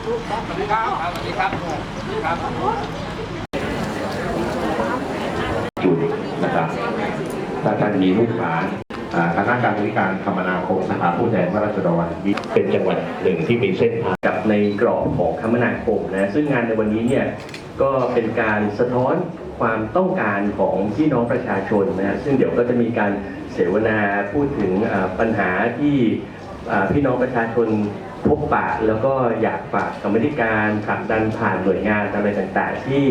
วัสดีครับสวัสดีครับสวัสดีครับจุดนะครับถ้าท่านมีลูกหลานคณะกรรมการคมนาคมสภาผู้แทนราษฎรเป็นจังหวัดหนึ่งที่มีเส้นทางกับในกรอบของคมนาคมนะซึ่งงานในวันนี้เนี่ยก็เป็นการสะท้อนความต้องการของพี่น้องประชาชนนะซึ่งเดี๋ยวก็จะมีการเสวนาพูดถึงปัญหาที่ พี่น้องประชาชนพบปะแล้วก็อยากฝากกรรมธิการผลักดันผ่านหน่วยงานอะไรต่างๆ ที่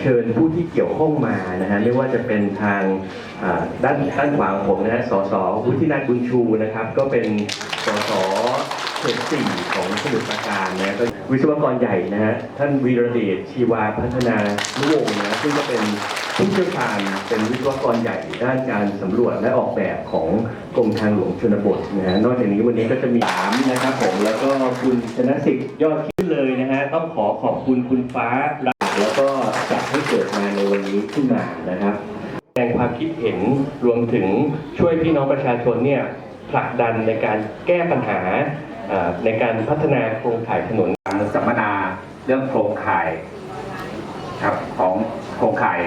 เชิญผู้ที่เกี่ยวข้องมานะฮะไม่ว่าจะเป็นทางด้านด้านขวาของผมนะฮะสสวุฒินันบุญชูนะครับ ก็เป็นสส ขตสี่ของสมุทรปราการนะก็วิศวกรใหญ่นะฮะท่านวีระเดชชีวาพัฒนานุวงศ์นะซึ่งก็เป็นผู้เชี่ยวชาญเป็นวิศวกรใหญ่ด้านการสำรวจและออกแบบของกรมทางหลวงชนบทนะฮะนอกจากนี้วันนี้ก็จะมีสามนะครับผมแล้วก็คุณชนะสิทธิ์ยอดขึ้นเลยนะฮะต้องขอขอบคุณคุณฟ้าแล้วก็จัดให้เกิดงานในวันนี้ขึ้นมานะครับแสดงความคิดเห็นรวมถึงช่วยพี่น้องประชาชนเนี่ยผลักดันในการแก้ปัญหา ในการพัฒนาโครงข่ายถนนการสัมมนาเรื่องโครงข่ายครับของโครงข่าย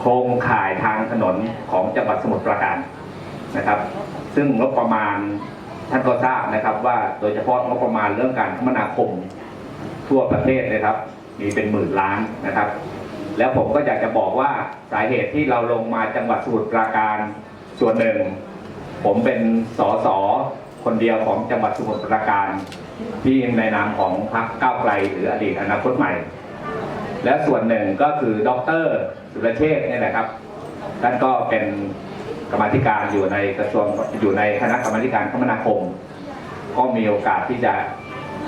โครงข่ายทางถนนของจังหวัดสมุทรปราการนะครับ ซึ่งงบประมาณท่านก็ทราบนะครับว่าโดยเฉพาะงบประมาณเรื่องการคมนาคมทั่วประเทศนะครับ มีเป็นหมื่นล้านนะครับ แล้วผมก็อยากจะบอกว่าสาเหตุที่เราลงมาจังหวัดสมุทรปราการส่วนหนึ่ง ผมเป็นสส คนเดียวของจังหวัดสมุทรปราการที่ในนามของพรรคก้าวไกลหรืออดีตอนาคตใหม่ และส่วนหนึ่งก็คือดรสุรเชษฐ์เนี่ยนะครับท่านก็เป็นกรรมธิการอยู่ในกระทรวงอยู่ในคณะกรรมธิการคมนาคม ก็มีโอกาสที่จะ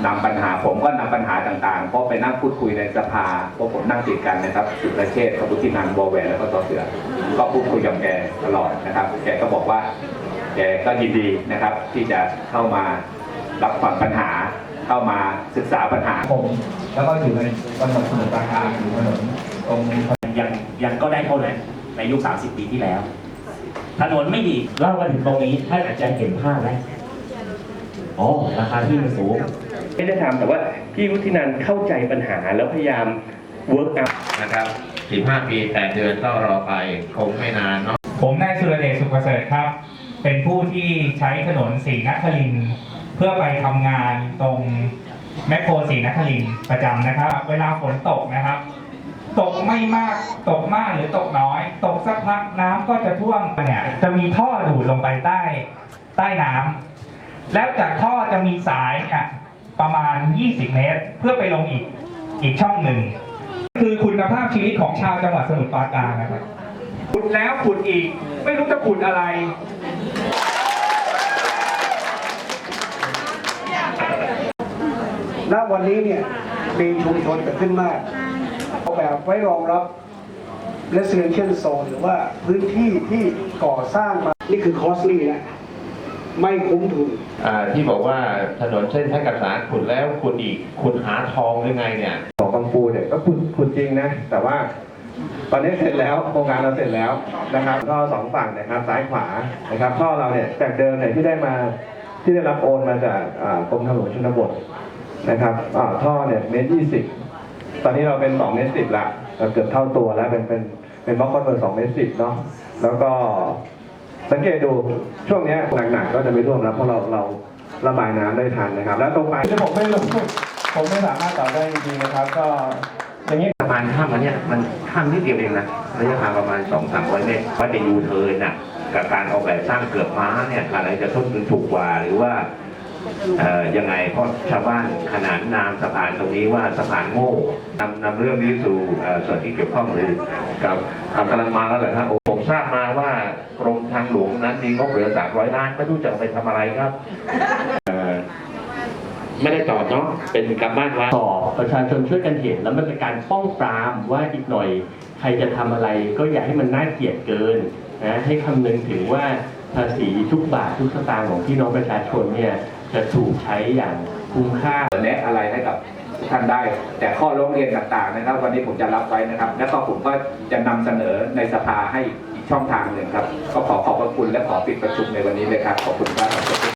นำปัญหาผมก็นำปัญหาต่างๆเพราะไปนั่งพูดคุยในสภาเพราะผมนั่งติดกันนะครับสุรเชษฐ์ขบุธินันท์บวแหวนแล้วก็ต่อเสือ ก็พูดคุยกับแกตลอดนะครับ แกก็บอกว่า แกก็ยินดีนะครับที่จะเข้ามารับฟังปัญหาเข้ามาศึกษาปัญหาผมแล้วก็อยู่ในจังหวัดสมุทรปราการอยู่ถนนตรงยังยังก็ได้เท่านั้นในยุค 30 ปีที่แล้ว ถนนไม่ดีเล่ามาถึงตรงนี้ท่านอาจจะเห็นภาพไหมอ๋อราคาที่มันสูงไม่ได้ทำแต่ว่าพี่วุฒินันท์เข้าใจปัญหาแล้วพยายาม work out นะครับ15 ปี8เดือนต้องรอไปคงไม่นานเนาะผมนายสุรเดชสุขประเสริฐครับ เป็นผู้ที่ใช้ถนนสีนครินเพื่อไปทำงานตรงแมคโครสีนครินประจำนะครับ เวลาฝนตกนะครับ ตกไม่มากตกมากหรือตกน้อย ตกสักพักน้ำก็จะท่วมเนี่ยจะมีท่อดูดลงไปใต้ใต้น้ำแล้วจากท่อจะมีสายเนี่ยประมาณ 20 เมตร เพื่อไปลงอีกอีกช่องหนึ่ง คือคุณภาพชีวิตของชาวจังหวัดสมุทรปราการนะครับขุดแล้วขุดอีก ไม่รู้จะขุดอะไร ณวันนี้เนี่ยมีชุมชนเกิดขึ้นมากออกแบบไว้รองรับ residential zone หรือว่าพื้นที่ที่ก่อสร้างมา นี่คือ costly นะไม่คุ้มทุนอ่าที่บอกว่าถนนเส้นแพร่กษาขุดแล้วขุดอีกขุดหาทองหรือไงเนี่ยของกังฟูเนี่ยก็ขุดขุดจริงนะ แต่ว่าตอนนี้เสร็จแล้วโครงการเราเสร็จแล้วนะครับท่อสองฝั่งนะครับซ้ายขวานะครับท่อเราเนี่ยจากเดิมเนี่ยที่ได้มาที่ได้รับโอนมาจากอ่ากรมทางหลวงชนบท นะครับอ่าท่อเนี่ยเมตรยี่สิบตอนนี้เราเป็นสองเมตรสิบละเราเกือบเท่าตัวแล้วเป็นเป็นเป็นบล็อกคอนเวอร์สองเมตรสิบเนาะแล้วก็สังเกตดูช่วงเนี้ยหนักๆก็จะไม่ท่วมแล้วเพราะเราเราระบายน้ำได้ทันนะครับ แล้วตรงไปที่ผมไม่รู้ผมไม่สามารถตอบได้จริงๆนะครับ ก็อย่างนี้สะพานข้ามอันเนี้ยมันข้ามนิดเดียวเองนะระยะทางประมาณ2 3 0 0เมตรว่าจะยูเทิร์นน่ะกับการออกแบบสร้างเกือบม้าเนี่ยอะไรจะต้นทุนถูกกว่าหรือว่าเอ่อ ยังไงเพราะชาวบ้านขนานนามสะพานตรงนี้ว่าสะพานโง่นำนำเรื่องนี้สู่ส่วนที่เกี่ยวข้องเลยกับกำลังมาแล้วเหรอครับผมทราบมาว่ากรมทางหลวงนั้นมีงบเหลือ300ล้านไม่รู้จะไปทำอะไรครับไม่ได้ตอบเนาะเป็นการบ้านว่าต่อประชาชนช่วยกันเห็นแล้วมันเป็นการป้องปรามว่าอีกหน่อย ใครจะทำอะไรก็อย่าให้มันน่าเกลียดเกินนะให้คำนึงถึงว่า ภาษีทุกบาททุกสตางค์ของพี่น้องประชาชนเนี่ยจะถูกใช้อย่างคุ้มค่าแนะอะไรให้กับท่านได้ แต่ข้อร้องเรียนต่างๆนะครับ วันนี้ผมจะรับไว้นะครับ แล้วก็ผมก็จะนำเสนอในสภาให้อีกช่องทางหนึ่งครับ ก็ขอขอบพระคุณและขอปิดประชุมในวันนี้เลยครับ ขอบคุณครับ